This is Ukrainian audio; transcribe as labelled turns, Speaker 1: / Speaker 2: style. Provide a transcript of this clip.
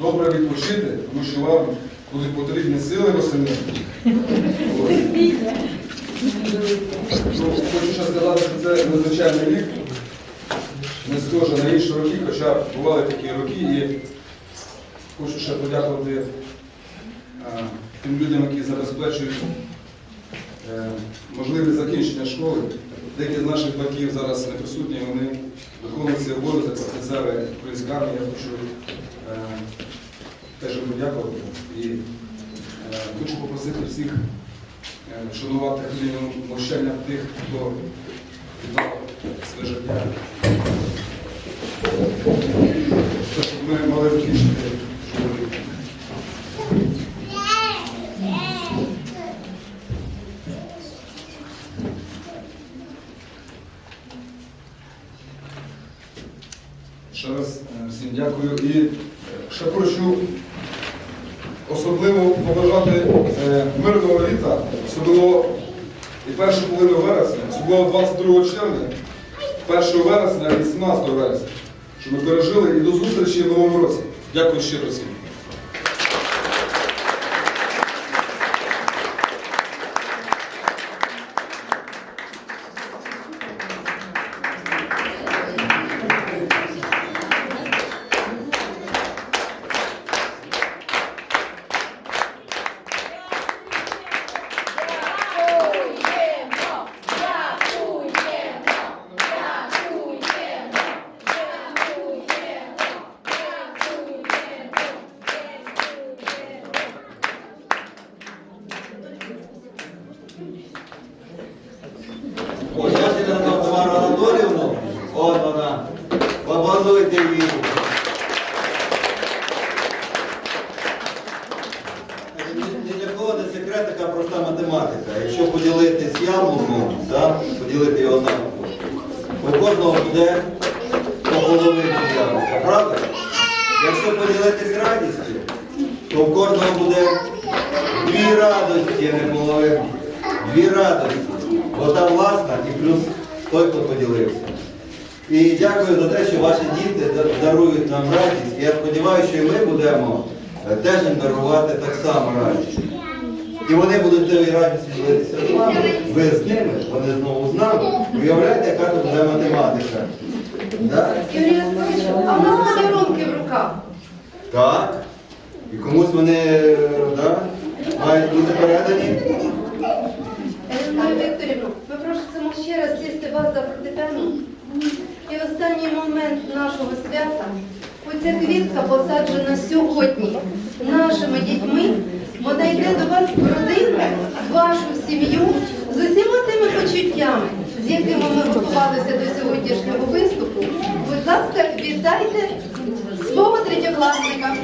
Speaker 1: добре відпочити, тому що вам будуть потрібні сили восени. Хочу ще сказати, що це надзвичайний рік. Не схоже на інші роки, хоча бували такі роки. І хочу ще подякувати е, тим людям, які забезпечують е, можливість закінчення школи. Деякі з наших батьків зараз не присутні, вони виконують цей обов'язок офіцери української армії. Я хочу теж їм подякувати. І е, хочу попросити всіх е, вшанувати хвилину мовчання тих, хто віддав своє життя. Те, щоб ми мали закінчити школу. Ще раз е, всім дякую. І е, ще хочу особливо побажати е, мирного літа, особливо і першу половину вересня, особливо 22 червня, 1 вересня і 17 вересня, щоб ми пережили і до зустрічі в новому році. Дякую щиро всім.
Speaker 2: Ось я ще назвав Тамару Анатоліївну. От. Ні для кого не секрет, така проста математика. Якщо поділити з поділити його на у кожного буде по половині яблука? Якщо поділити радістю, то у кожного буде дві радості, а не половина. Дві радості. Ота власна і плюс той, хто поділився. І дякую за те, що ваші діти дарують нам радість. І я сподіваюся, що і ми будемо е, теж їм дарувати так само радість. І вони будуть тією радістю ділитися з вами, ви з ними, вони знову з нами. Уявляєте, яка тут буде математика?
Speaker 3: Юрій Васильович, а в нас подарунки в руках.
Speaker 2: Так. І комусь вони е, да, мають бути передані.
Speaker 3: Еліною Вікторівну, ми просимо ще раз сісти вас. І останній момент нашого свята оця квітка посаджена сьогодні нашими дітьми. Вона йде до вас в родину, в вашу сім'ю з усіма тими почуттями, з якими ми готувалися до сьогоднішнього виступу. Будь ласка, вітайте свого третьокласника.